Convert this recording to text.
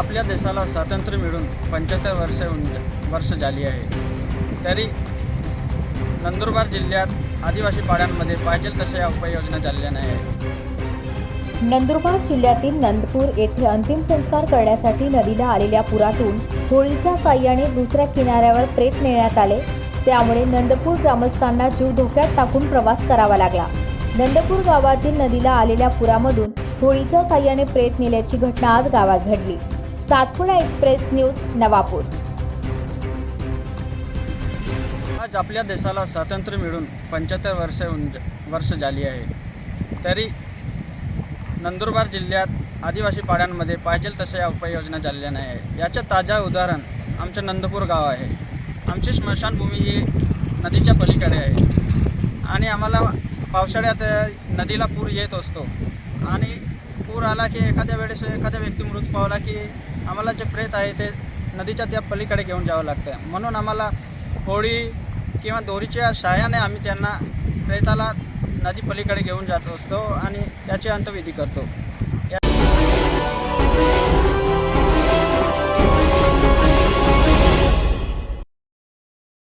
आपल्या देशाला स्वातंत्र्य मिळून पंच्याहत्तर वर्ष होऊन वर्ष झाली आहे. तरी नंदुरबार जिल्ह्यात आदिवासी पाड्यांमध्ये पाहिजे तशा उपाययोजना झालेल्या नाही आहेत. नंदुरबार जिल्ह्यातील नंदपूर येथे अंतिम संस्कार करण्यासाठी नदीला आलेल्या पुरातून होळीच्या साह्याने दुसऱ्या किनाऱ्यावर प्रेत नेण्यात आले. त्यामुळे नंदपूर ग्रामस्थांना जीव धोक्यात टाकून प्रवास करावा लागला. नंदपूर गावातील नदीला आलेल्या पुरामधून होळीच्या साह्याने प्रेत नेल्याची घटना आज गावात घडली. Satpuda express news Navapur. आज आपल्या देशाला स्वातंत्र्य मिळून पंच्याहत्तर वर्ष वर्ष झाली आहे. तरी नंदुरबार जिल्ह्यात आदिवासी पाड्यांमध्ये पाहिजे तशा उपाययोजना झालेल्या नाही आहे याचं ताजा उदाहरण आमचं नंदपूर गाव आहे. आमची स्मशानभूमी ही नदीच्या पलीकडे आहे. आणि आम्हाला पावसाळ्यात नदीला पूर येत असतो. आणि पूर आला की एखाद्या वेळेस एखाद्या व्यक्ती मृत पावला की आम्हाला जे प्रेत आहे ते नदीच्या त्या पलीकडे घेऊन जावं लागतं. म्हणून आम्हाला होळी किंवा दोरीच्या सहाय्याने आम्ही त्यांना प्रेताला नदी पलीकडे घेऊन जात असतो आणि त्याची अंतविधी करतो.